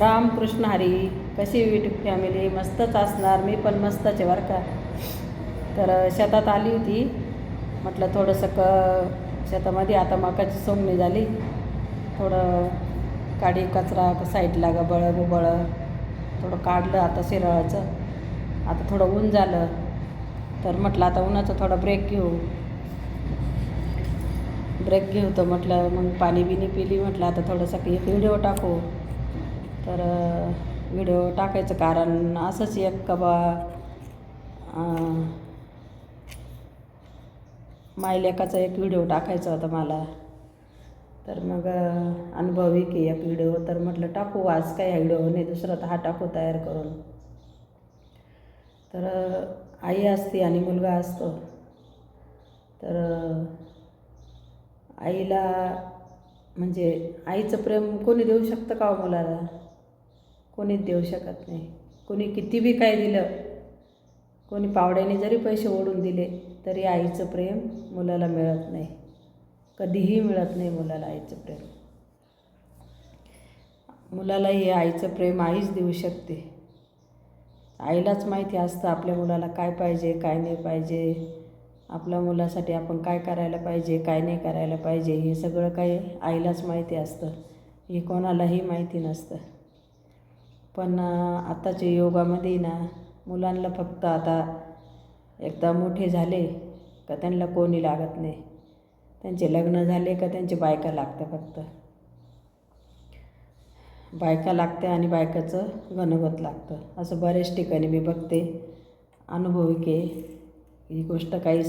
रामकृष्ण हरी कशी YouTube family मस्तच असणार मी पण मस्तच आहे बरं का. तर शेतात आली होती. म्हटलं थोडंसं क शेतामध्ये आता मकाची सोंगणी झाली. थोडं काडी कचरा साईडला गबळ गुबळ थोडं काढलं आता शिराळाचं. आता थोडं ऊन झालं. तर म्हटलं आता उन्हाचा थोडा ब्रेक घेऊ. ब्रेक घेऊ तर म्हटलं मग पाणी बिनी पिली. म्हटलं आता थोडंसं एक व्हिडिओ टाकू. तर व्हिडिओ टाकायचं कारण असंच एक का मायलेकाचा एक व्हिडिओ टाकायचा होता मला. तर मग अनुभवी की एक व्हिडिओ तर म्हटलं टाकू आज काय व्हिडिओ नाही दुसरा तर हा टाकू तयार करून. तर आई असते आणि मुलगा असतो. तर आईला म्हणजे आईचं प्रेम कोणी देऊ शकतं का हो मुलाला? कोणीच देऊ शकत नाही. कोणी किती बी काय दिलं कोणी पावड्याने जरी पैसे ओढून दिले तरी आईचं प्रेम मुलाला मिळत नाही. कधीही मिळत नाही मुलाला आईचं प्रेम. मुलालाही आईचं प्रेम आईच देऊ शकते. आईलाच माहिती असतं आपल्या मुलाला काय पाहिजे काय नाही पाहिजे. आपल्या मुलासाठी आपण काय करायला पाहिजे काय नाही करायला पाहिजे हे सगळं काही आईलाच माहिती असतं. हे कोणालाही माहिती नसतं. पण आत्ताच्या योगामध्ये ना मुलांना फक्त आता एकदा मोठे झाले का त्यांना कोणी लागत नाही. त्यांचे लग्न झाले का त्यांची बायका लागतं फक्त. बायका लागते आणि बायकाचं गणगत लागतं. असं बऱ्याच ठिकाणी मी बघते. अनुभविके ही गोष्ट काही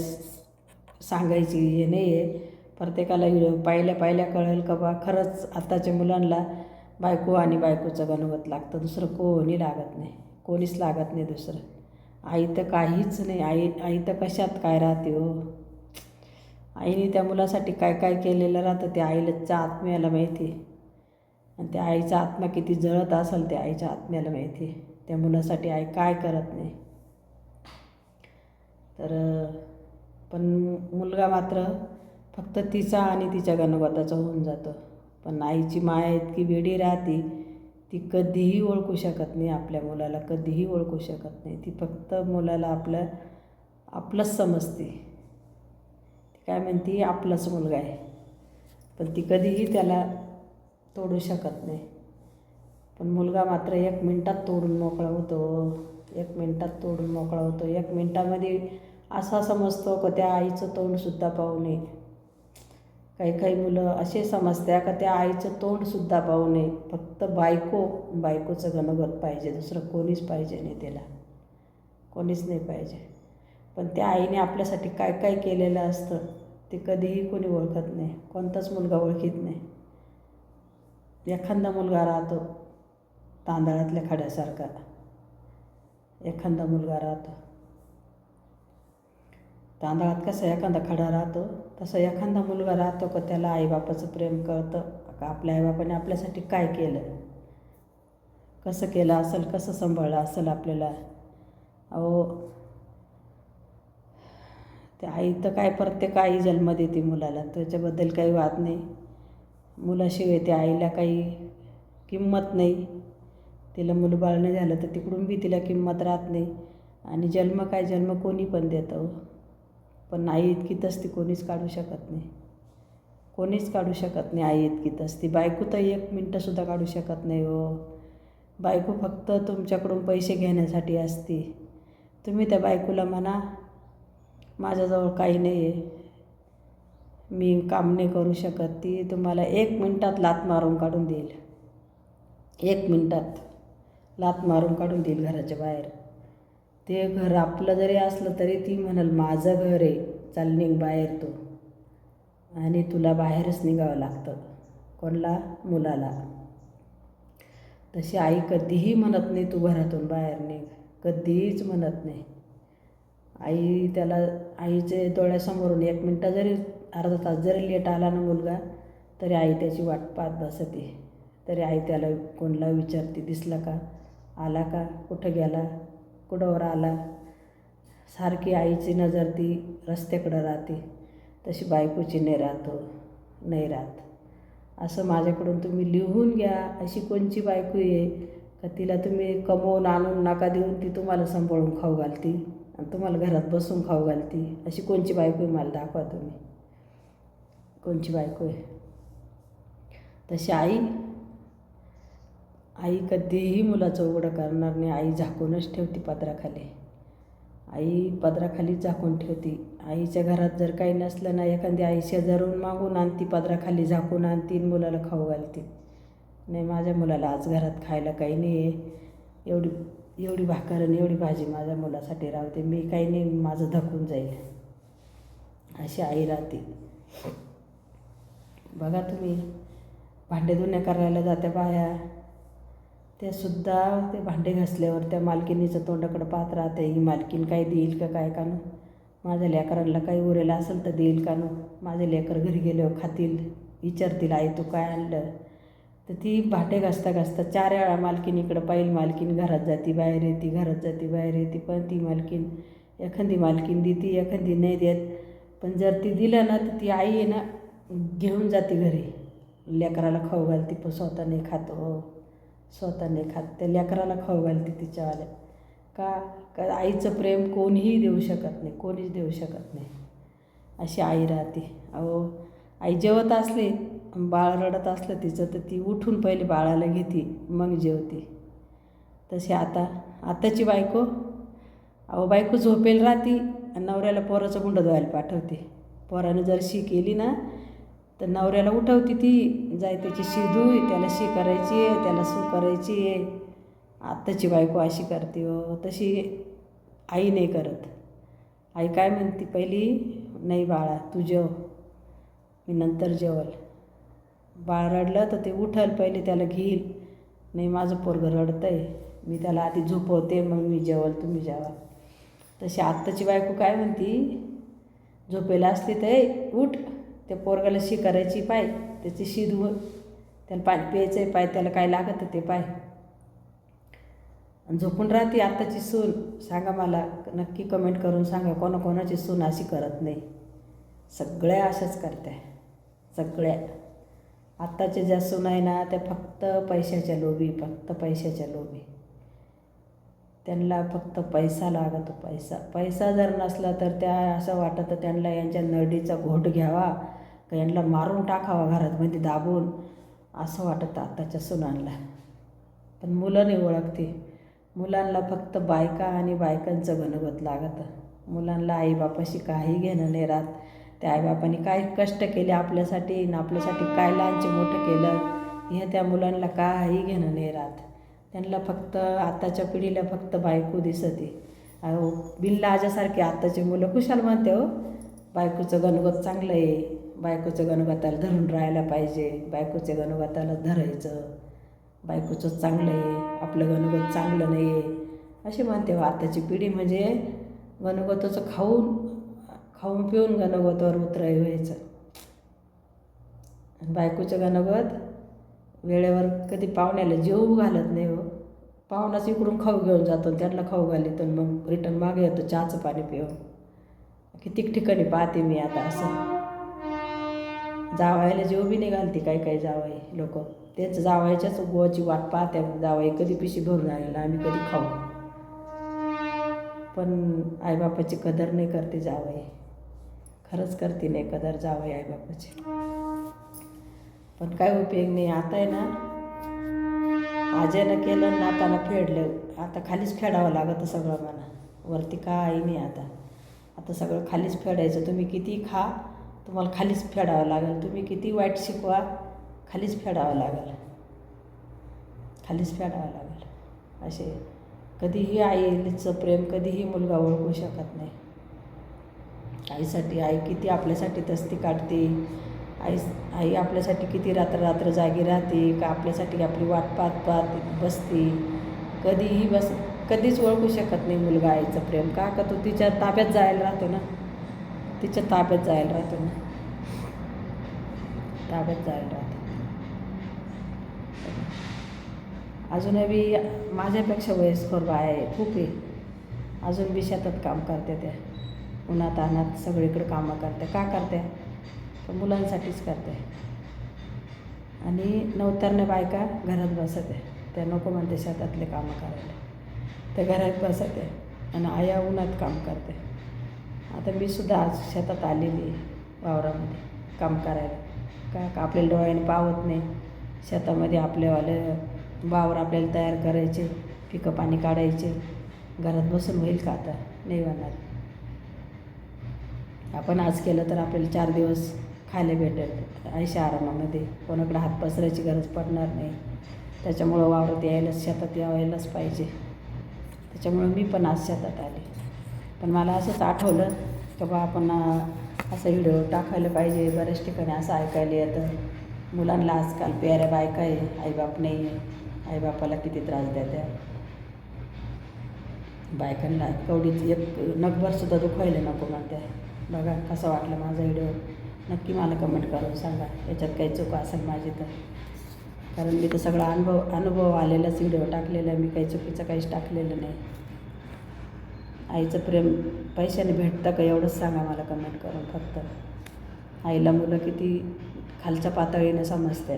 सांगायची हे नाही आहे प्रत्येकाला पाहिल्या पाहिल्या कळेल का बा? खरंच आत्ताच्या मुलांना बायको आणि बायकोचं गणवत लागतं दुसरं कोणी लागत नाही. कोणीच लागत नाही दुसरं. आई तर काहीच नाही. आई आई तर कशात काय राहते हो? आईने त्या मुलासाठी काय काय केलेलं राहतं त्या आईलाच्या आत्म्याला माहिती. आणि त्या आईचा आत्मा किती जळत असेल त्या आईच्या आत्म्याला माहिती. त्या मुलासाठी आई काय करत नाही. तर पण मुलगा मात्र फक्त तिचा आणि तिच्या गणगताचा होऊन जातो. पण आईची माया इतकी वेडी राहते ती कधीही ओळखू शकत नाही आपल्या मुलाला कधीही ओळखू शकत नाही. ती फक्त मुलाला आपलं आपलंच समजते. ती काय म्हणते आपलाच मुलगा आहे. पण ती कधीही त्याला तोडू शकत नाही. पण मुलगा मात्र एक मिनटात तोडून मोकळा होतो एक मिनटात तोडून मोकळा होतो एक मिनटामध्ये असा समजतो का त्या आईचं तोंडसुद्धा पाहू नये. काही काही मुलं असे समजत्या का त्या आईचं तोंडसुद्धा पाहू नये. फक्त बायको बायकोचं घनगत पाहिजे दुसरं कोणीच पाहिजे नाही त्याला. कोणीच नाही पाहिजे. पण त्या आईने आपल्यासाठी काय काय केलेलं असतं ते कधीही कोणी ओळखत नाही. कोणताच मुलगा ओळखीत नाही. एखादा मुलगा राहतो तांदळातल्या खड्यासारखा. एखादा मुलगा राहतो. तांदळात कसं एखादा खडा राहतो तसं एखादा मुलगा राहतो का त्याला आईबापाचं प्रेम कळतं का आपल्या आईबापाने आपल्यासाठी काय केलं? कसं केलं असेल कसं सांभाळलं असेल आपल्याला? अहो ते आई तर काय प्रत्येक आई जन्म देते मुलाला त्याच्याबद्दल काही वाद नाही. मुलाशिवाय त्या आईला काही किंमत नाही. तिला मुलबाळ नाही झालं तर तिकडून बी तिला किंमत राहत नाही. आणि जन्म काय जन्म कोणी पण देतं पण आई इतकी तस्ती कोणीच काढू शकत नाही. कोणीच काढू शकत नाही आई इतकी तस्ती. बायको तर एक मिनटंसुद्धा काढू शकत नाही हो. बायको फक्त तुमच्याकडून पैसे घेण्यासाठी असते. तुम्ही त्या बायकोला म्हणा माझ्याजवळ काही नाही आहे मी काम नाही करू शकत. ती तुम्हाला एक मिनटात लात मारून काढून देईल. एक मिनटात लात मारून काढून देईल घराच्या बाहेर. ते घर आपलं जरी असलं तरी ती म्हणाल माझं घर आहे चाल निघ बाहेर तू. आणि तुला बाहेरच निघावं लागतं कोणला? मुलाला. तशी आई कधीही म्हणत नाही तू घरातून बाहेर निघ. कधीच म्हणत नाही. आई त्याला आईचे डोळ्यासमोरून एक मिनटं जरी अर्धा तास जरी लेट आला ना मुलगा तरी आई त्याची वाट पाहत बसते. तरी आई त्याला कोणला विचारते दिसला का? आला का? कुठं गेला? कुठंवर आला. सारखी आईची नजर ती रस्त्याकडं राहते. तशी बायकोची नाही राहतो नाही राहत. असं माझ्याकडून तुम्ही लिहून घ्या. अशी कोणची बायको आहे का तिला तुम्ही कमवून आणून नका देऊन ती तुम्हाला सांभाळून खाऊ घालती आणि तुम्हाला घरात बसून खाऊ घालती? अशी कोणची बायको आहे मला दाखवा तुम्ही. कोणची बायको आहे? तशी आई आई कधीही मुलाचं उघडं करणार नाही. आई झाकूनच ठेवती पदराखाली. आई पदराखालीच झाकून ठेवती. आईच्या घरात जर काही नसलं ना एखादी आई शेजारून मागून आणती पदराखाली झाकून आणती मुलाला खाऊ घालती. नाही माझ्या मुलाला आज घरात खायला काही नाही आहे एवढी एवढी भाकर आणि एवढी भाजी माझ्या मुलासाठी राहते. मी काही नाही माझं धकून जाईल. अशी आई राहते. बघा तुम्ही. भांडे धुण्या करायला जात्या बाया. त्यासुद्धा ते भांडे घासल्यावर त्या मालकिनीचं तोंडाकडं पाहत राहते ही मालकीन काय देईल का काय का न? माझ्या लेकरांना काही उरेला असेल तर देईल का न? माझे लेकर घरी गेल्यावर खातील विचारतील आई तू काय आणलं? तर ती भांडे घासता घासता चार वेळा मालकीनीकडं पाहिल. मालकीन घरात जाती बाहेर येते घरात जाती बाहेर येते पण ती मालकीन एखादी मालकीन देती एखादी नाही देत. पण जर ती दिलं ना तर ती आई आहे ना घेऊन जाते घरी. लेकराला खाऊ घालते पण स्वतः नाही खातो हो. स्वतः नाही खात त्या लेकराला खाऊ घालते तिच्यावाल्या का? का आईचं प्रेम कोणीही देऊ शकत नाही कोणीच देऊ शकत नाही. अशी आई राहते. अहो आई जेवत असली बाळ रडत असलं तिचं तर ती उठून पहिले बाळाला घेते मग जेवते. तशी आता आताची बायको अहो बायको झोपेल राहती आणि नवऱ्याला पोराचं गुंड धुवायला पाठवते. पोरानं जर शी केली ना तर नवऱ्याला उठवते ती. जाय त्याची शी त्याला शी करायची आहे त्याला सू करायची आहे. आत्ताची बायको अशी करते हो तशी आई नाही करत. आई काय म्हणते पहिली नाही बाळा तू जेव. मी नंतर जेवल. बाळ रडलं तर ते उठल पहिले त्याला घेईल. नाही माझं पोरगं रडतं आहे मी त्याला आधी झोपवते मग मी जेवल तुम्ही जेवा. तशी आत्ताची बायको काय म्हणती झोपेला असली तर उठ. त्या पोरगाला शी करायची पाय त्याची शी धुव त्याला पाणी प्यायचं आहे पाय त्याला काय लागत ते पाय. आणि झोपून राहते आत्ताची सून. सांगा मला नक्की कमेंट करून सांगा कोणाकोणाची सून अशी करत नाही. सगळ्या अशाच करत्या. सगळ्या. आत्ताच्या ज्या सून आहे ना त्या फक्त पैशाच्या लोभी फक्त पैशाच्या लोभी. त्यांना फक्त पैसा लागतो पैसा. पैसा जर नसला तर त्या असं वाटतं त्यांना यांच्या नळीचा घोट घ्यावा. का यांना मारून टाकावा घरातमध्ये दाबून असं वाटतं आत्ताच्या सुनांना पण मुलं नाही ओळखते. मुलांना फक्त बायका आणि बायकांचं घनगत लागतं. मुलांना आईबापाशी काही घेणं नाही राहत. त्या आईबापाने काय कष्ट केले आपल्यासाठी आणि आपल्यासाठी काय लहानचे मोठं केलं हे त्या मुलांना काही घेणं नाही राहत. त्यांना फक्त आत्ताच्या पिढीला फक्त बायको दिसते. अहो बिनलाजासारखे आत्ताची मुलं कुशाल म्हणते हो. बायकोचं गणगत चांगलं आहे. बायकोचं गणगताला धरून राहायला पाहिजे. बायकोच्या गणगताला धरायचं. बायकोचं चांगलं आहे. आपलं गणगत चांगलं नाही आहे. असे म्हणते हो आताची पिढी म्हणजे गणगताचं खाऊन खाऊन पिऊन गणगतावर उतराय व्हायचं. आणि बायकोचं गणगत वेळेवर कधी पाहुण्याला जीव घालत नाही हो. पाहुणाच इकडून खाऊ घेऊन जातो आणि त्यांना खाऊ घालितो आणि मग रिटर्न मागे येतो चहाचं पाणी पिऊन. कितीक ठिकाणी पाहते मी आता असं. जावायला जेव बी नाही घालते काही काही जावाई लोक. तेच जावायच्याच गोवाची वाट पाहते जावाई कधी पिशी भरून आलेला आम्ही कधी खाऊ. पण आईबापाची कदर नाही करते जावई. खरंच करते नाही कदर जावई आईबापाची. पण काय उपयोग नाही आता आहे ना आज्यानं केलं ना आताना फेडलं. आता खालीच फेडावं लागतं सगळं मला वरती काही नाही आता. आता सगळं खालीच फेडायचं. तुम्ही किती खा तुम्हाला खालीच फेडावं लागेल. तुम्ही किती वाईट शिकवा खालीच फेडावं लागेल. खालीच फेडावं लागेल. असे कधीही आईचं प्रेम कधीही मुलगा ओळखू शकत नाही. आईसाठी आई किती आपल्यासाठी तस्ती काढते. आई आई आपल्यासाठी किती रात्र रात्र जागी राहते का आपल्यासाठी आपली वाट पाहत पाहत बसते. कधीही बस कधीच ओळखू शकत नाही मुलगा आईचं प्रेम. का? का तो तिच्या ताब्यात जायला राहतो ना? तिच्या ताब्यात जायला राहतो ना ताब्यात जायला राहतो. अजूनही बी माझ्यापेक्षा वयस्कर बाय आहे खूप आहे. अजून बी शेतात काम करते त्या. उन्हात अनात सगळीकडे कामं करते. का करते? तर मुलांसाठीच करते. आणि नवतरण्या बायका घरात बसत. आहे त्या नको म्हणते शेतातले कामं करायला. त्या घरात बसत आहे आणि आया उन्हात काम करते. आता मी सुद्धा आज शेतात आलेली वावरामध्ये काम करायला. का का आपल्याला डोळ्याने पावत नाही. शेतामध्ये आपल्यावाले वावर आपल्याला तयार करायचे पिकं पाणी काढायचे. घरात बसून होईल का आता? नाही होणार. आपण आज केलं तर आपल्याला चार दिवस खायला भेटेल. ऐशा आरामामध्ये. कोणाकडे हात पसरायची गरज पडणार नाही. त्याच्यामुळं वावरात यायलाच शेतात यायलाच पाहिजे. त्याच्यामुळं मी पण आज शेतात आले. पण मला असंच आठवलं की बा आपण असं व्हिडिओ टाकायला पाहिजे. बऱ्याच ठिकाणी असं ऐकायला येतं. मुलांना आजकाल प्याऱ्या बायका आहे. आईबाप नाही आहे. आईबापाला किती त्रास द्या बायकांना कवडीच एक नगभरसुद्धा दुखायला नको म्हणते बघा कसा वाटला माझा व्हिडिओ नक्की मला कमेंट करून सांगा. याच्यात काही चूक असेल माझी तर. कारण मी तर सगळा अनुभव अनुभव आलेलाच व्हिडिओ टाकलेला मी काही चुकीचं काहीच टाकलेलं नाही. आईचं प्रेम पैशाने भेटतं का एवढंच सांगा मला कमेंट करून फक्त. आईला मुलं किती खालच्या पातळीने समजते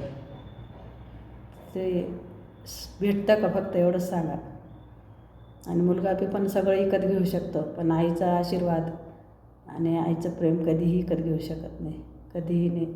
ते भेटतं का फक्त एवढंच सांगा. आणि मुलगा बी पण सगळं विकत घेऊ शकतो पण आईचा आशीर्वाद आणि आईचं प्रेम कधीही विकत घेऊ शकत नाही. कधीही नाही.